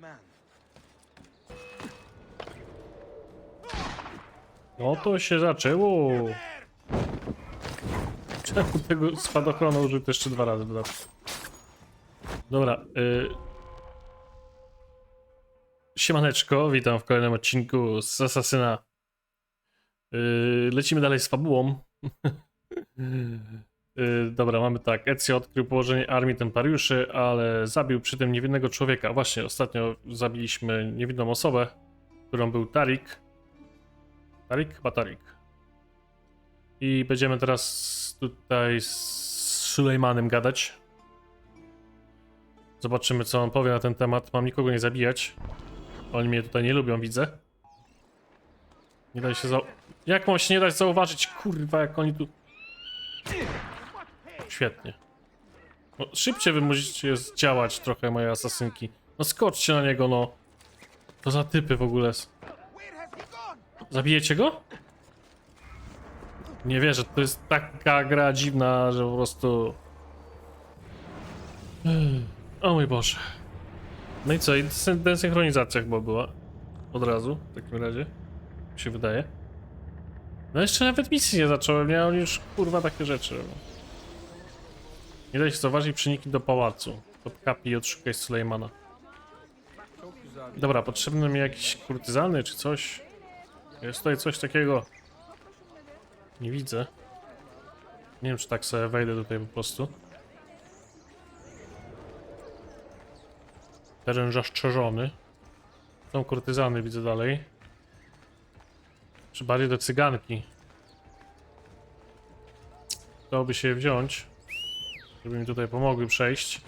man. No to się zaczęło. Czemu tego spadochronu użył jeszcze dwa razy dodatku? Dobra. Y... Siemaneczko, witam w kolejnym odcinku z Asasyna. Y... Lecimy dalej z fabułą. y... Dobra, mamy tak. Ezio odkrył położenie armii templariuszy, ale zabił przy tym niewinnego człowieka. Właśnie, ostatnio zabiliśmy niewinną osobę, którą był Tarik. Tarik? Chyba Tarik. I będziemy teraz tutaj z Sulejmanem gadać. Zobaczymy, co on powie na ten temat. Mam nikogo nie zabijać. Oni mnie tutaj nie lubią, widzę. Nie da się za... Jak mam się nie dać zauważyć? Kurwa, jak oni tu... Świetnie. No, szybciej wy musicie działać trochę, moje asasynki. No skoczcie na niego, no. To za typy w ogóle. Zabijecie go? Nie wierzę, to jest taka gra dziwna, że po prostu... O mój Boże. No i co, i syn- desynchronizacja chyba była. Od razu, w takim razie. Mi się wydaje. No jeszcze nawet misji nie zacząłem, nie? Oni już kurwa takie rzeczy. Nie da się zauważyć przeniki do pałacu. Pod kapi i odszukaj Sulejmana. Dobra, potrzebne mi jakieś kurtyzany czy coś. Jest tutaj coś takiego. Nie widzę. Nie wiem, czy tak sobie wejdę tutaj po prostu. Teren zastrzeżony. Są kurtyzany, widzę dalej. Czy bardziej do cyganki. Dałoby się je wziąć. Żeby mi tutaj pomogły przejść.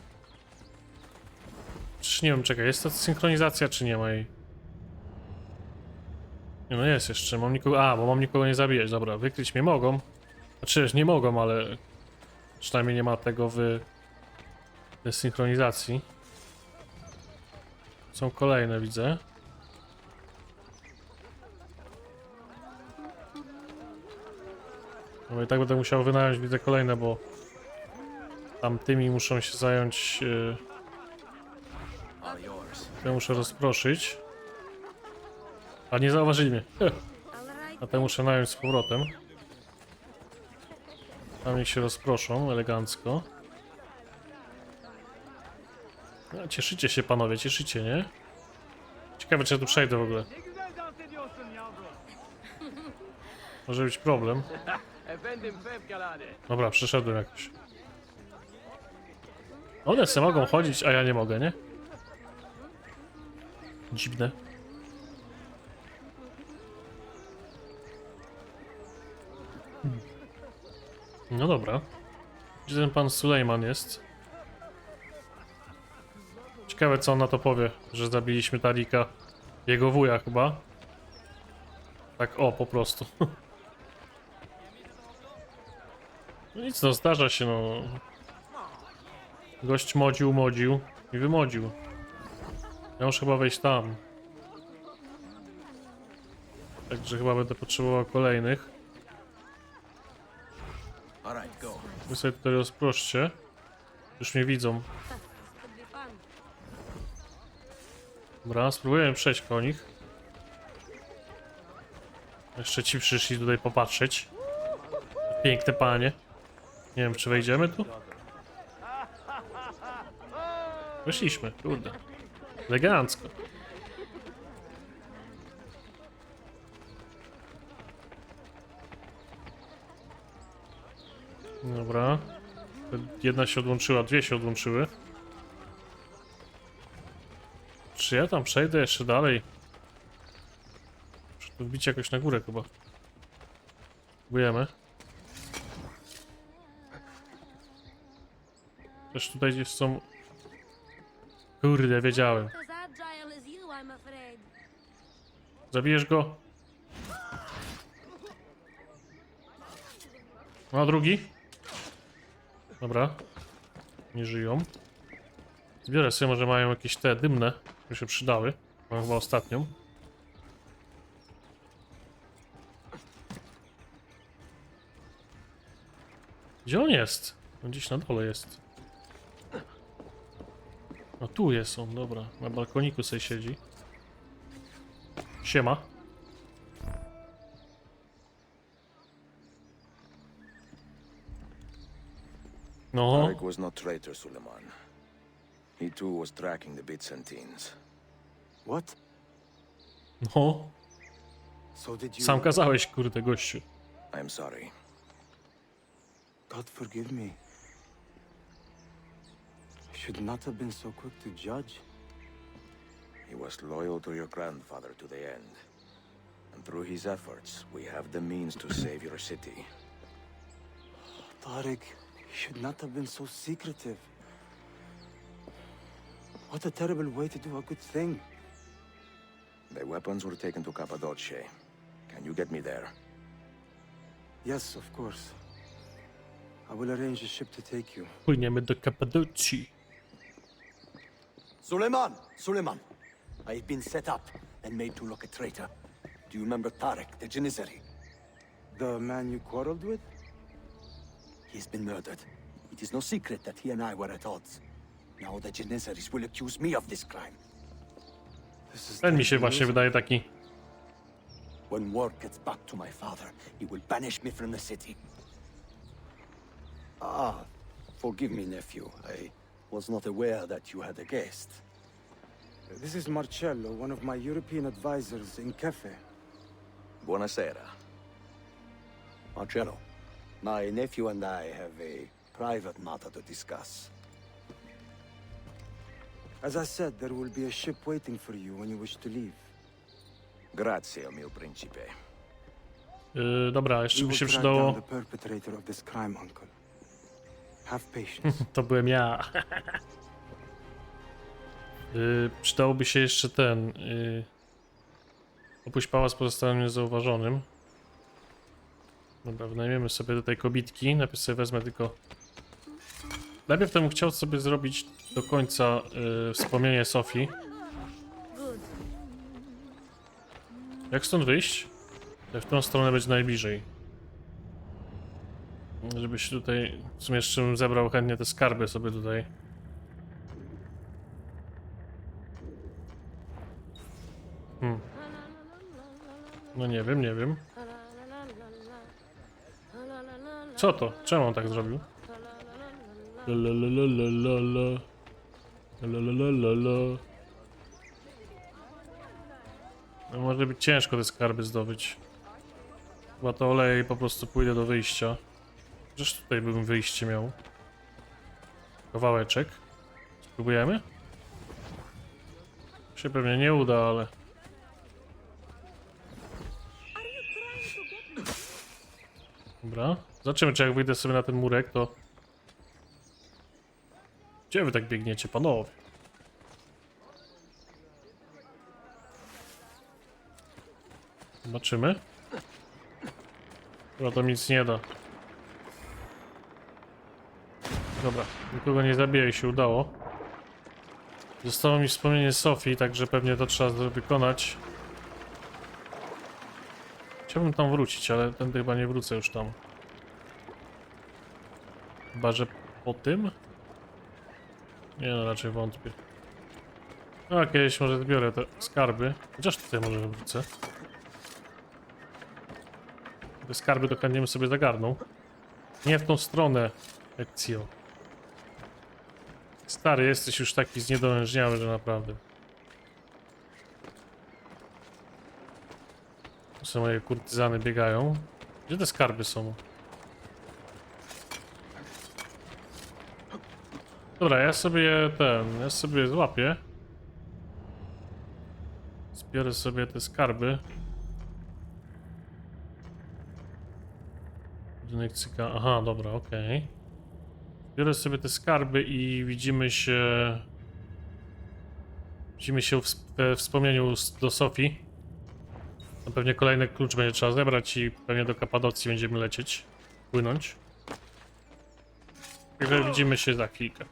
Czy nie wiem, czekaj, jest to synchronizacja, czy nie ma jej? Nie no jest jeszcze, mam nikogo... A, bo mam nikogo nie zabijać, dobra, wykryć mnie mogą. Znaczy, nie mogą, ale... Przynajmniej nie ma tego w... synchronizacji. Są kolejne, widzę. No i tak będę musiał wynająć, widzę kolejne, bo... Tamtymi muszą się zająć... Yy... Ja muszę rozproszyć. A nie zauważyli mnie. A te muszę nająć z powrotem. Tam niech się rozproszą elegancko. No, cieszycie się panowie, cieszycie, nie? Ciekawe czy ja tu przejdę w ogóle. Może być problem. Dobra, przeszedłem jakoś. One se mogą chodzić, a ja nie mogę, nie? Dziwne. Hmm. No dobra. Gdzie ten pan Sulejman jest? Ciekawe co on na to powie, że zabiliśmy Tarika. Jego wuja chyba. Tak o, po prostu. No nic, no zdarza się, no. Gość modził, modził i wymodził. Ja muszę chyba wejść tam. Także chyba będę potrzebował kolejnych. Wy sobie tutaj rozproszcie. Już mnie widzą. Dobra, spróbujemy przejść po nich. Jeszcze ci przyszli tutaj popatrzeć. Piękne panie. Nie wiem, czy wejdziemy tu? Weszliśmy, kurde. Elegancko. Dobra. Jedna się odłączyła, dwie się odłączyły. Czy ja tam przejdę jeszcze dalej? Muszę tu wbić jakoś na górę chyba. Próbujemy. Też tutaj gdzieś są... Kurde, wiedziałem. Zabijesz go? No, drugi? Dobra. Nie żyją. Zbiorę sobie, może mają jakieś te dymne, by się przydały. Mam chyba ostatnią. Gdzie on jest? On gdzieś na dole jest. Tu jest on, dobra. Na balkoniku sobie siedzi. Siema. No, Tarek was not traitor, Suleiman. He too was tracking the Byzantines. What? no. So did you... Sam kazałeś, kurde, gościu. I'm sorry. God forgive me. I should not have been so quick to judge. He was loyal to your grandfather to the end. And through his efforts, we have the means to save your city. Tariq, you should not have been so secretive. What a terrible way to do a good thing. The weapons were taken to Cappadocia. Can you get me there? Yes, of course. I will arrange a ship to take you. Płyniemy do Kappadocji. Suleiman! Suleiman! I've been set up and made to look a traitor. Do you remember Tarek, the Janissary? The man you quarreled with? He's been murdered. It is no secret that he and I were at odds. Now the Janissaries will accuse me of this crime. This is Ten mi the się właśnie wydaje taki. When word gets back to my father, he will banish me from the city. Ah, forgive me, nephew. I was not aware that you had a guest. This is Marcello, one of my European advisors in Cafe. Buonasera. Marcello, my nephew and I have a private matter to discuss. As I said, there will be a ship waiting for you when you wish to leave. Grazie, mio principe. Yy, dobra, jeszcze We by will się track przydało. the perpetrator of this crime, uncle. Have patience. To byłem ja. yy, przydałoby się jeszcze ten. Yy, opuść pałac pozostałem niezauważonym. Dobra, wynajmiemy sobie tutaj kobitki. Najpierw sobie wezmę tylko. Najpierw temu chciał sobie zrobić do końca yy, wspomnienie Sofii. Jak stąd wyjść? W tą stronę będzie najbliżej. Żebyś tutaj. W sumie jeszcze bym zebrał chętnie te skarby sobie tutaj. Hmm. No nie wiem, nie wiem. Co to? Czemu on tak zrobił? No może być ciężko te skarby zdobyć. Chyba to oleję i po prostu pójdę do wyjścia. Przecież tutaj bym wyjście miał. Kawałeczek. Spróbujemy? Się pewnie nie uda, ale... Dobra. Zobaczymy, czy jak wyjdę sobie na ten murek, to... Gdzie wy tak biegniecie, panowie? Zobaczymy. Chyba to nic nie da. Dobra, nikogo nie zabiję i się udało. Zostało mi wspomnienie Sofii, także pewnie to trzeba wykonać. Chciałbym tam wrócić, ale tędy chyba nie wrócę już tam. Chyba, że po tym? Nie no, raczej wątpię. No, kiedyś może zbiorę te skarby. Chociaż tutaj może wrócę. Te skarby to chętnie sobie zagarnął. Nie w tą stronę, Ezio. Stary, jesteś już taki zniedolężniały, że naprawdę. Tu są moje kurtyzany biegają. Gdzie te skarby są? Dobra, ja sobie ten, ja sobie złapię. Zbiorę sobie te skarby. Budynek cyka. Aha, dobra, okej. Biorę sobie te skarby i widzimy się. Widzimy się we wspomnieniu do Sofii. To pewnie kolejny klucz będzie trzeba zebrać i pewnie do Kapadocji będziemy lecieć. Płynąć. Także widzimy się za chwilkę.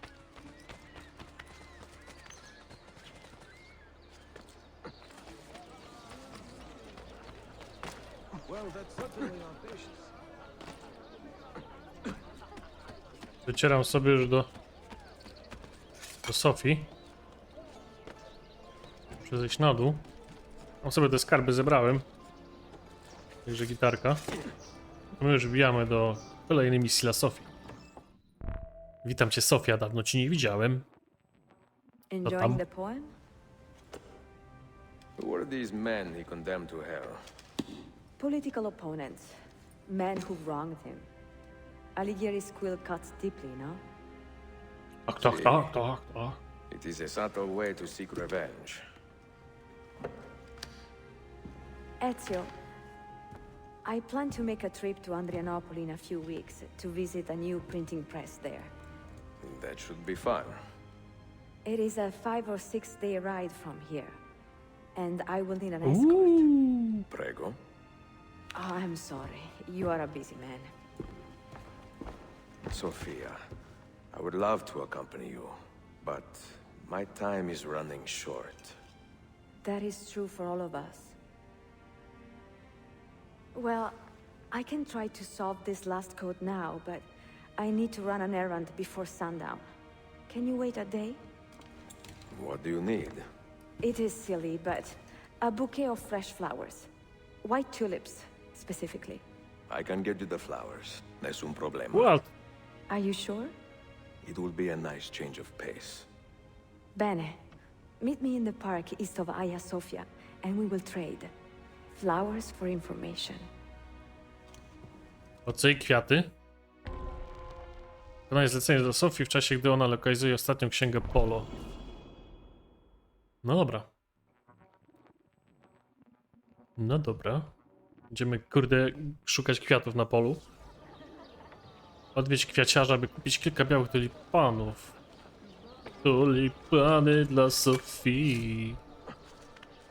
Docieram sobie już do, do Sofii. Muszę zejść na dół. Tam sobie te skarby zebrałem. Także gitarka. My już wbijamy do kolejnej misji dla Sofii. Witam cię Sofia, dawno ci nie widziałem. tam? Enjoying the poem? Who were these men he condemned to hell? Political opponents. Men who wronged him. Alighieri's quill cuts deeply, no? Tak, tak, tak, tak, tak. It is a subtle way to seek revenge. Ezio, I plan to make a trip to Andrianople in a few weeks to visit a new printing press there. That should be fun. It is a five or six day ride from here. And I will need an escort. Prego. Oh, I'm sorry. You are a busy man. Sophia, I would love to accompany you, but my time is running short. That is true for all of us. Well, I can try to solve this last code now, but I need to run an errand before sundown. Can you wait a day? What do you need? It is silly, but a bouquet of fresh flowers. White tulips, specifically. I can get you the flowers. Nessun problema. What? Are you sure? It will be a nice change of pace. Bene. Meet me in the park east of Hagia Sophia, and we will trade. Flowers for information. Ocy i kwiaty. Wykonaj zlecenie do Sofii w czasie, gdy ona lokalizuje ostatnią księgę Polo. No dobra. No dobra. Będziemy, kurde, szukać kwiatów na polu. Odwiedź kwiaciarza, by kupić kilka białych tulipanów. Tulipany dla Sofii.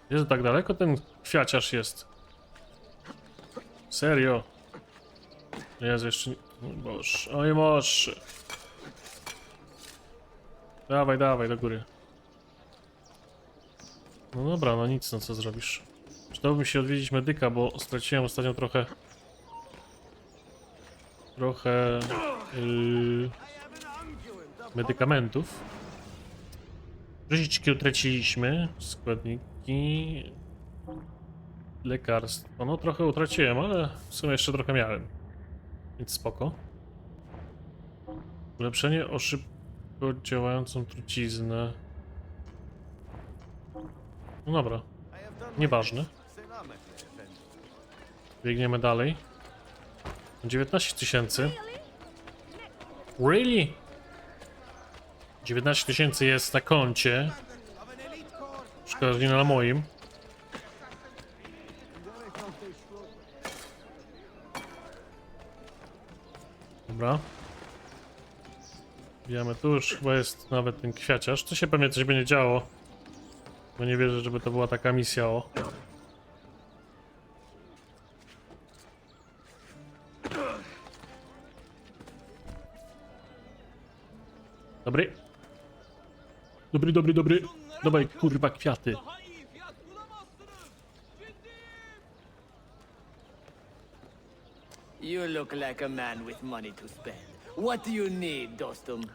Jest tak daleko ten kwiaciarz jest. Serio. Jest jeszcze. Boże, oj Boże. Dawaj, dawaj do góry. No dobra, no nic, no co zrobisz. Przydałoby mi się odwiedzić medyka, bo straciłem ostatnio trochę. Trochę. Yy, medykamentów. Różniczki utraciliśmy. Składniki. Lekarstwo. No trochę utraciłem, ale w sumie jeszcze trochę miałem. Więc spoko. Ulepszenie o szybko działającą truciznę. No dobra. Nieważne. Biegniemy dalej. 19 tysięcy. Really? 19 tysięcy jest na koncie. Szkoda, nie na moim. Dobra. Wiemy, tu już chyba jest nawet ten kwiaciarz. Tu się pewnie coś będzie działo. Bo nie wierzę, żeby to była taka misja, o. Dobry, dobry, dobry. Dawaj, kurwa, kwiaty. You look like a man with money to spend. What do you need, Dostum?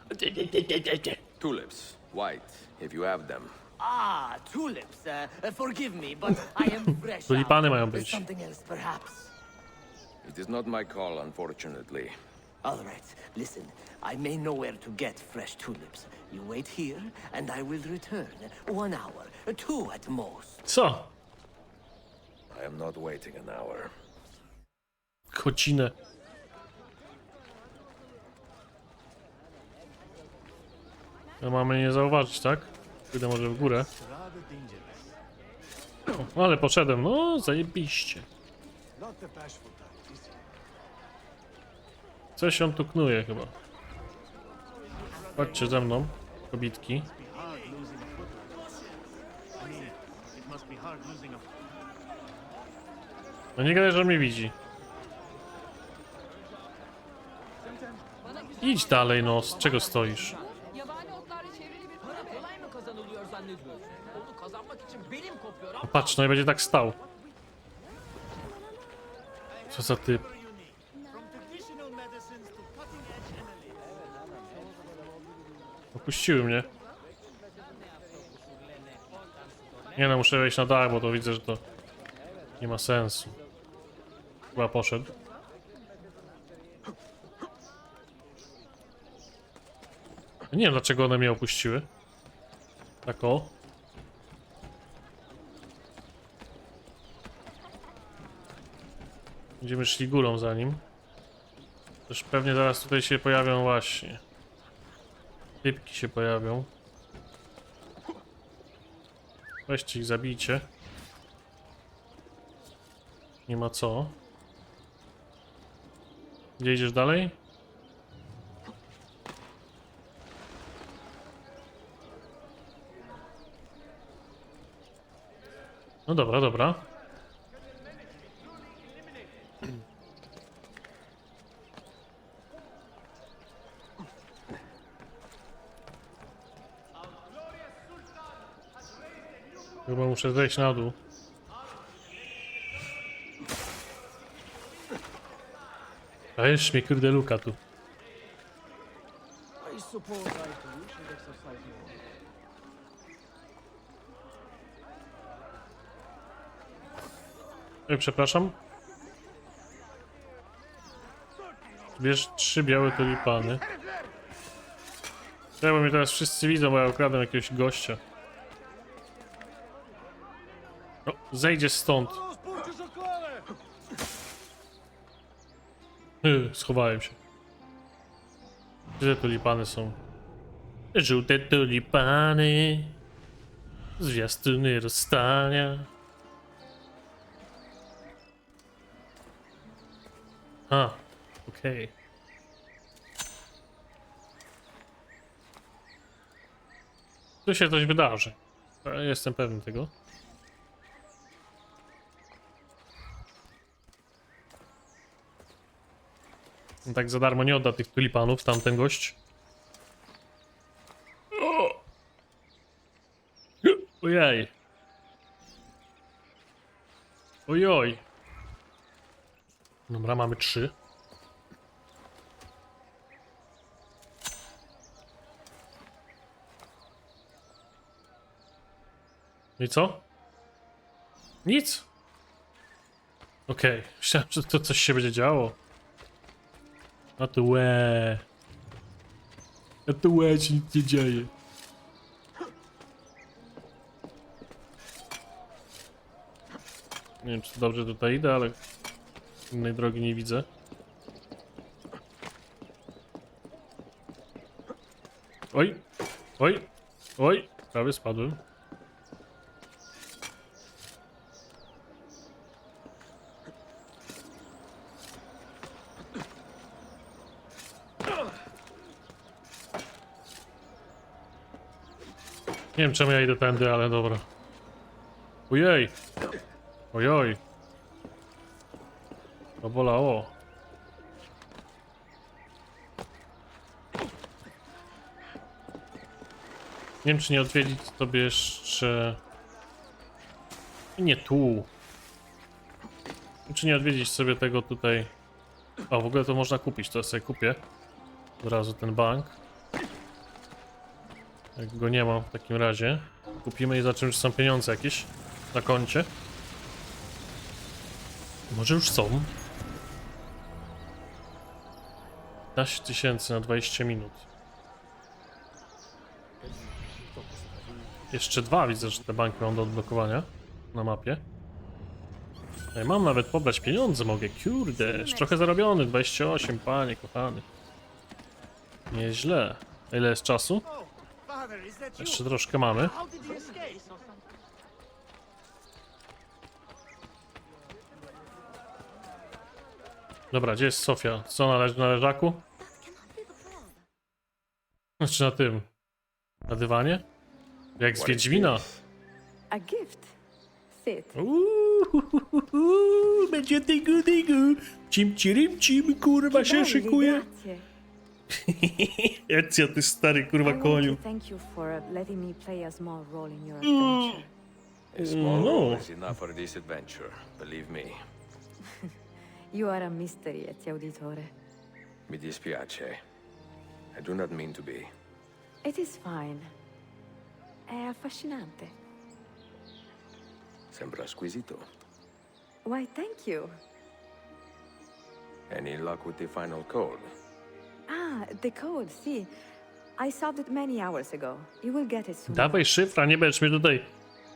Tulips, white, if you have them. Ah, tulips. Uh, uh, forgive me, but I am fresh. Tulipany out. mają być. Something else, perhaps. It is not my call, unfortunately. All right. Listen, I may know where to get fresh tulips. You wait here, and I will return. One hour, two at most. Co? I am not waiting an hour. Kocinę. To mamy nie zauważyć, tak? Pójdę może w górę. O, ale poszedłem, no zajebiście. Coś on tu knuje chyba. Chodźcie ze mną, kobitki. No nie gadaj, że mnie widzi. Idź dalej, no, z czego stoisz? Ama Patrz, no i będzie tak stał. Co za typ. Opuściły mnie. Nie no, muszę wejść na dach, bo to widzę, że to nie ma sensu. Chyba poszedł. Nie wiem, dlaczego one mnie opuściły. Tak o. Będziemy szli górą za nim. Też pewnie zaraz tutaj się pojawią właśnie. Typki się pojawią. Weźcie ich, zabijcie. Nie ma co. Gdzie idziesz dalej? No dobra, dobra. Muszę zejść na dół. A jeszcze mnie kurde luka tu. More. Ej, przepraszam. Bierz trzy białe tulipany. Bo mnie teraz wszyscy widzą, bo ja ukradłem jakiegoś gościa. No, zejdzie stąd. Yy, schowałem się. Gdzie tulipany są? Żółte tulipany. Zwiastuny rozstania. A, okej. Tu się coś wydarzy. Jestem pewny tego. Tak za darmo nie odda tych tulipanów, tamten gość. Ojej. Ojoj. Dobra, mamy trzy. No I co? Nic. Okej, myślałem, że to coś się będzie działo. A tu łe. A tu łe się nic nie dzieje. Nie wiem, czy dobrze tutaj idę, ale innej drogi nie widzę. Oj, oj, oj, prawie spadłem. Nie wiem czemu ja idę tędy, ale dobra. Ojej! Ojoj! To bolało. Nie wiem, czy nie odwiedzić sobie jeszcze... Nie tu. Czy nie odwiedzić sobie tego tutaj... O, w ogóle to można kupić, to sobie kupię. Od razu ten bank. Jak go nie mam w takim razie. Kupimy i zobaczymy, czy są pieniądze jakieś na koncie. Może już są. 15 tysięcy na 20 minut. Jeszcze dwa widzę, że te banki mam do odblokowania na mapie. Mam nawet pobrać pieniądze, mogę. Kurde, już trochę zarobiony. 28, panie kochany. Nieźle. Ile jest czasu? Jeszcze troszkę mamy. Dobra, gdzie jest Sofia? Co należy na leżaku? Znaczy na tym. Na dywanie? Jak z Wiedźmina. A gift. Sit. Uuuu, będzie dygu dygu. Cim cirim cim, kurwa się szykuje. Ecja, ty stary kurwa I koniu. thank you for uh, letting me play a small role in your adventure. A small No. role is enough for this adventure, believe me. You are a mystery, Ezio Auditore. Mi dispiace. I do not mean to be. It is fine. È affascinante. Sembra squisito. Why, thank you. Any luck with the final code? The code, see. I solved it many hours ago. You will get it soon. Dawaj szyfra, nie będziesz mnie tutaj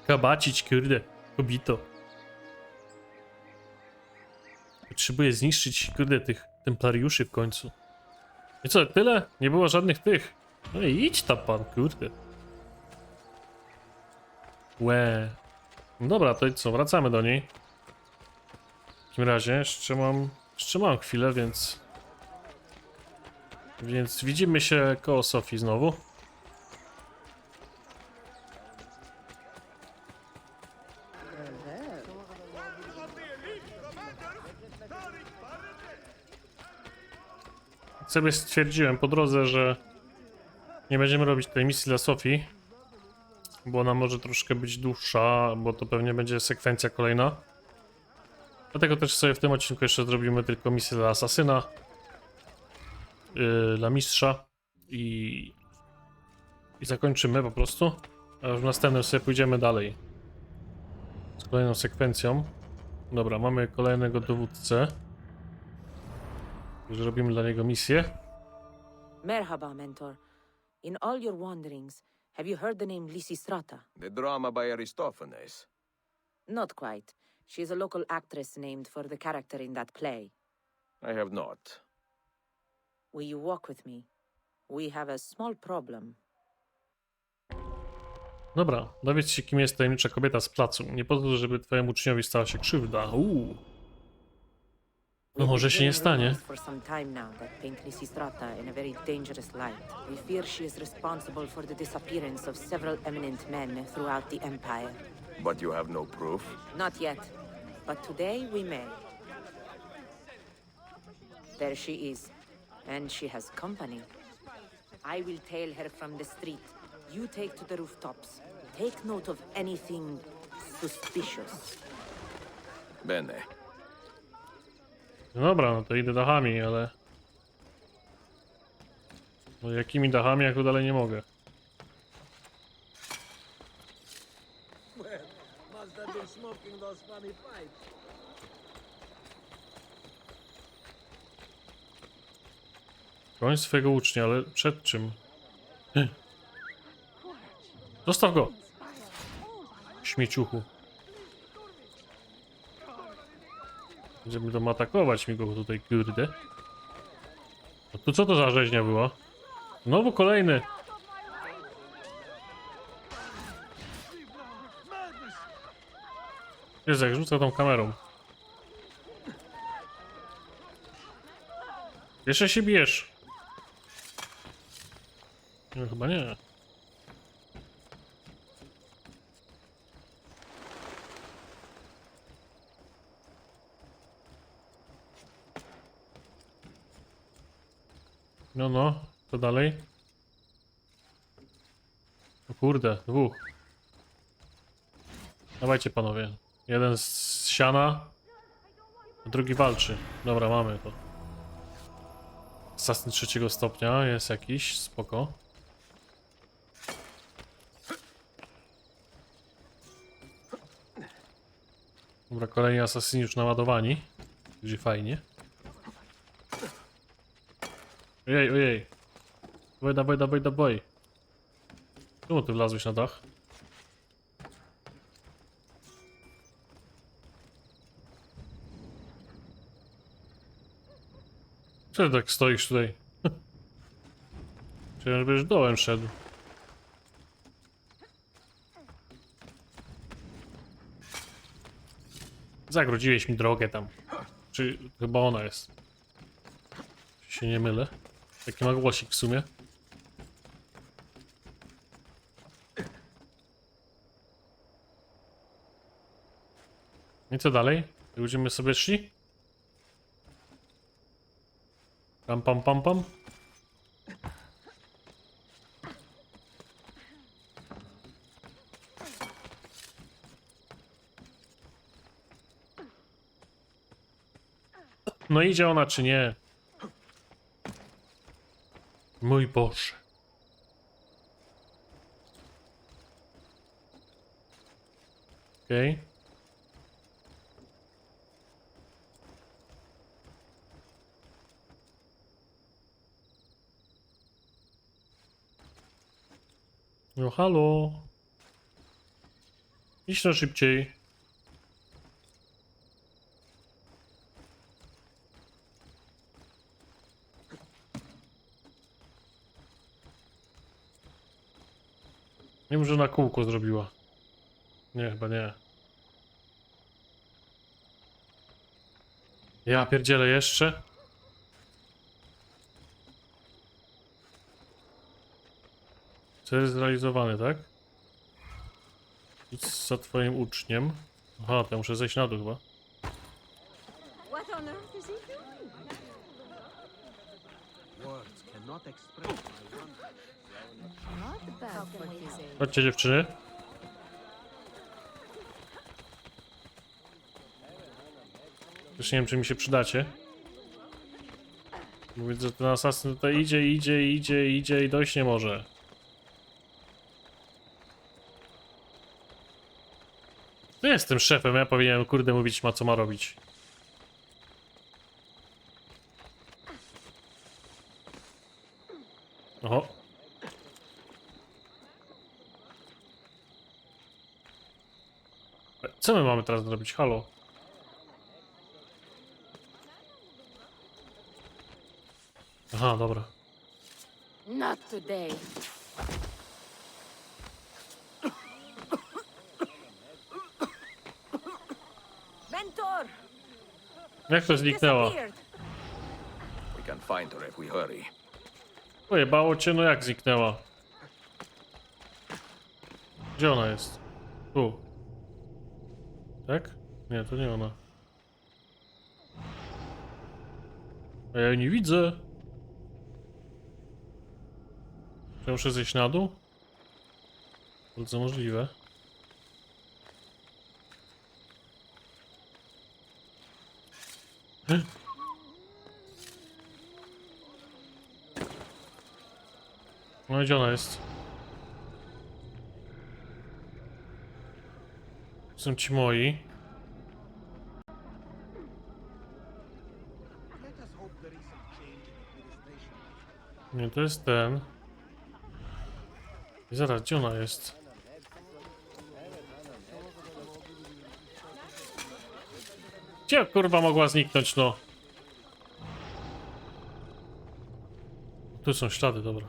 kabacić, kurde, kobito. Potrzebuję zniszczyć, kurde, tych templariuszy w końcu. I co, tyle? Nie było żadnych tych. No i idź tam pan, kurde. Łe. No dobra, to co, wracamy do niej. W takim razie jeszcze mam, jeszcze mam chwilę, więc... Więc widzimy się koło Sofii znowu. sobie stwierdziłem po drodze, że nie będziemy robić tej misji dla Sofii, bo ona może troszkę być dłuższa, bo to pewnie będzie sekwencja kolejna. Dlatego też sobie w tym odcinku jeszcze zrobimy tylko misję dla Asasyna, yy, dla Mistrza i, i zakończymy po prostu. A już w następnym sobie pójdziemy dalej z kolejną sekwencją. Dobra, mamy kolejnego dowódcę. Już robimy dla niego misję. Merhaba, mentor. In all your wanderings, have you heard the name Lysistrata? The drama by Aristophanes. Not quite. She is a local actress named for the character in that play. I have not. Will you walk with me? We have a small problem. Dobra, dowiedz się, kim jest tajemnicza kobieta z placu. Nie pozwól, żeby twojemu uczniowi stała się krzywda. Uuu. No może się nie stanie. rumors For some time now that paint Lysistrata in a very dangerous light. We fear she is responsible for the disappearance of several eminent men throughout the Empire. But you have no proof? Not yet, but today we may. There she is, and she has company. I will tail her from the street. You take to the rooftops. Take note of anything suspicious. Bene. No dobra, no to idę dachami, ale... No jakimi dachami, jak tu dalej nie mogę. Broń swojego ucznia, ale przed czym? Zostaw go! Śmieciuchu. Będziemy tam atakować mi go tutaj, kurde. A tu co to za rzeźnia była? Znowu kolejny. Jezu, jak rzuca tą kamerą. Jeszcze się bijesz. No chyba nie. No, no, co dalej? O kurde, dwóch. Dawajcie panowie. Jeden z siana, a drugi walczy. Dobra, mamy to. Assassin trzeciego stopnia jest jakiś, spoko. Dobra, kolejni asasyni już naładowani. Będzie fajnie. Ojej, ojej. Dawaj, dawaj, dawaj, dawaj. Czemu ty wlazłeś na dach? Czemu tak stoisz tutaj? Chciałem, żebyś dołem szedł. Zagrodziłeś mi drogę tam. Czy chyba ona jest? Czy się nie mylę? Taki ma głosik w sumie. I co dalej? Będziemy sobie szli? Pam pam pam pam. No idzie ona czy nie? Mój Boże. Okej. Okay. No halo. Idź na szybciej. Wiem, że na kółko zrobiła. Nie, chyba nie. Ja pierdzielę jeszcze. Cel zrealizowany, tak? Idź za twoim uczniem. Aha, to ja muszę zejść na dół chyba. What on earth is he Chodźcie dziewczyny. Już nie wiem, czy mi się przydacie. Mówię, że ten asasyn tutaj idzie, idzie, idzie, idzie i dojść nie może. To jestem szefem, ja powinienem kurde mówić ma co ma robić. Oho. Co my mamy teraz zrobić? Halo? Aha, dobra. Not today. Mentor! Jak to zniknęło? We can find her if we hurry. Pojebało cię, no jak zniknęła? Gdzie ona jest? Tu. Tak? Nie, to nie ona. A ja jej nie widzę. Ja muszę zejść na dół? Bardzo możliwe. No gdzie ona jest? Są ci moi. Nie, to jest ten. I zaraz, gdzie ona jest? Gdzie kurwa mogła zniknąć, no? Tu są ślady, dobra.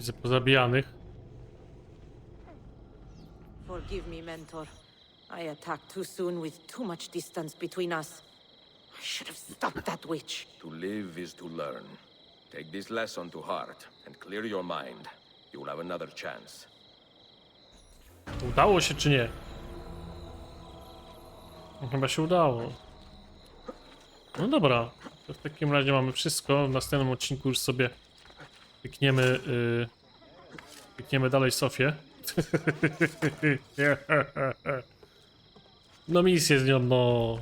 Widzę pozabijanych. Forgive me, Mentor. I attacked too soon with too much distance between us. I should have stopped that witch. To live is to learn. Take this lesson to heart and clear your mind. You will have another chance. Udało się czy nie? Chyba się udało. No dobra, to w takim razie mamy wszystko. W następnym odcinku już sobie pykniemy, yy, pykniemy dalej Sofię. no misję z nią, no.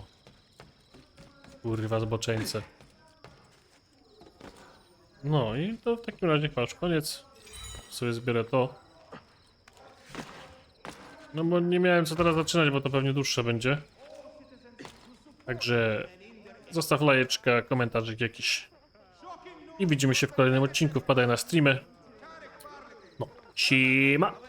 Kurwa, zboczeńce. No i to w takim razie już koniec. Sobie zbiorę to. No bo nie miałem co teraz zaczynać, bo to pewnie dłuższe będzie. Także zostaw lajeczkę, komentarzyk jakiś. I widzimy się w kolejnym odcinku. Wpadaj na streamy. No, siema!